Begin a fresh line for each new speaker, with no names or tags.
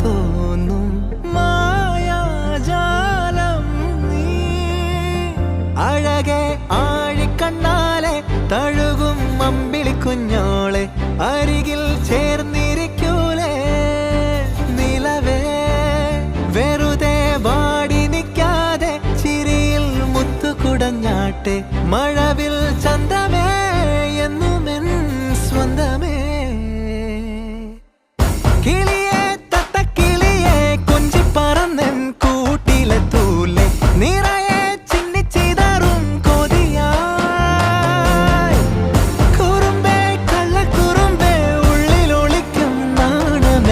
തോന്നും മായാജാലം നീ. അഴകെ ആഴിക്കണ്ണാലെ തഴുകും അമ്പിളി കുഞ്ഞോളെ അരികിൽ ചേർന്നിരിക്കൂലേ. നിലവേ വെറുതെ വാടി നിൽക്കാതെ ചിരിയിൽ മുത്തുകുടഞ്ഞാട്ടെ മഴവിൽ ചന്തമേ.